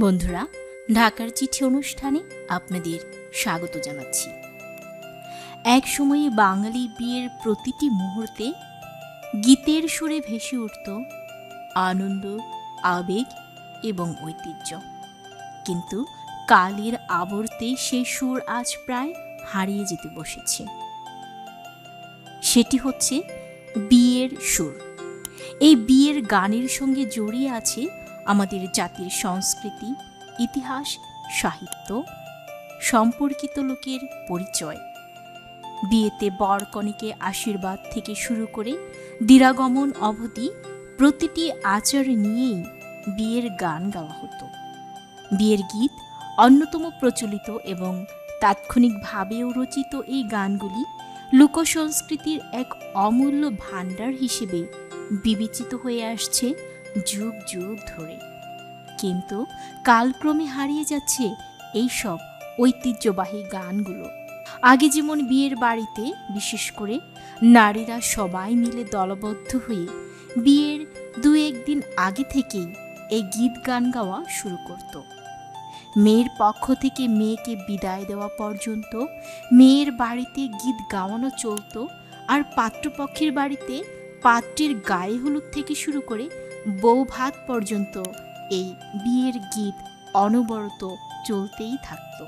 বন্ধুরা, ঢাকার চিঠি অনুষ্ঠানে আপনাদের স্বাগত জানাচ্ছি। এক সময়ে বাঙালি বিয়ের প্রতিটি মুহূর্তে গীতের সুরে ভেসে উঠত আনন্দ, আবেগ এবং ঐতিহ্য। কিন্তু কালের আবর্তে সেই সুর আজ প্রায় হারিয়ে যেতে বসেছে। সেটি হচ্ছে বিয়ের সুর। এই বিয়ের গানের সঙ্গে জড়িয়ে আছে আমাদের জাতির সংস্কৃতি, ইতিহাস, সাহিত্য, সম্পর্কিত লোকের পরিচয়। বিয়েতে বর কনেকে আশীর্বাদ থেকে শুরু করে দিরাগমন অবধি প্রতিটি আচার নিয়েই বিয়ের গান গাওয়া হতো। বিয়ের গীত অন্যতম প্রচলিত এবং তাৎক্ষণিকভাবেও রচিত এই গানগুলি লোকসংস্কৃতির এক অমূল্য ভাণ্ডার হিসেবে বিবেচিত হয়ে আসছে যুগ যুগ ধরে। কিন্তু কালক্রমে হারিয়ে যাচ্ছে এই সব ঐতিহ্যবাহী গানগুলো। আগে যেমন বিয়ের বাড়িতে, বিশেষ করে নারীরা সবাই মিলে দলবদ্ধ হয়ে বিয়ের দু একদিন আগে থেকেই এই গীত গান গাওয়া শুরু করত। মেয়ের পক্ষ থেকে মেয়েকে বিদায় দেওয়া পর্যন্ত মেয়ের বাড়িতে গীত গাওয়ানো চলতো আর পাত্রপক্ষের বাড়িতে পাত্রের গায়ে হলুদ থেকে শুরু করে বউ ভাত পর্যন্ত এই বিয়ের গীত অনবরত চলতেই থাকত।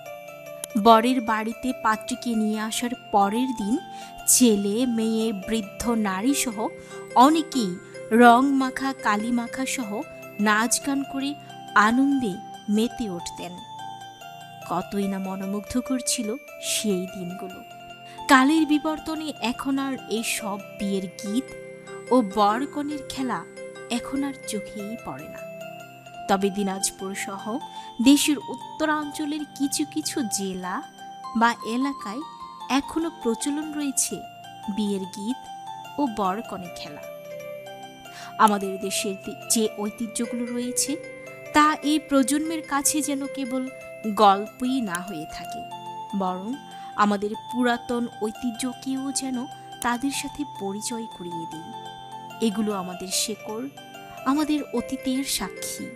বরের বাড়িতে পাত্রীকে নিয়ে আসার পরের দিন ছেলে, মেয়ে, বৃদ্ধ নারী সহ অনেকেই রং মাখা, কালি মাখা সহ নাচ গান করে আনন্দে মেতে উঠতেন। কতই না মনোমুগ্ধ করছিল সেই দিনগুলো। কালের বিবর্তনে এখন আর এই সব বিয়ের গীত ও বরকনের খেলা এখন আর চোখেই পড়ে না। তবে দিনাজপুর সহ দেশের উত্তরাঞ্চলের কিছু কিছু জেলা বা এলাকায় এখনও প্রচলন রয়েছে বিয়ের গীত ও বরকনে খেলা। আমাদের দেশের যে ঐতিহ্যগুলো রয়েছে, তা এই প্রজন্মের কাছে যেন কেবল গল্পই না হয়ে থাকে, বরং আমাদের পুরাতন ঐতিহ্যকেও যেন তাদের সাথে পরিচয় করিয়ে দিই। এগুলো আমাদের শেকড় আমাদের অতীতের সাক্ষী।